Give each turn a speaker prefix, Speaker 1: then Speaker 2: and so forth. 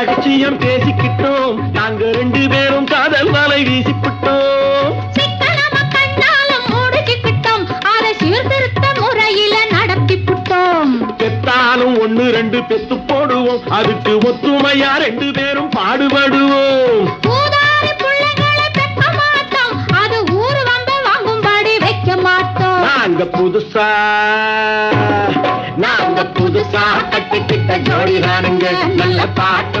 Speaker 1: ரகசியம் பேசிக்கிட்டோம். நாங்க ரெண்டு பேரும் காதல் வலை வீசிக்கிட்டோம் பெத்தாலும் ஒண்ணு ரெண்டு பெத்து போடுவோம். அதுக்கு ஒத்துமையா ரெண்டு பேரும் பாடுபடுவோம். நாங்க புதுசா நாங்க புதுசா கட்டிக்கிட்ட ஜோடி தானுங்க நல்ல பாட்டு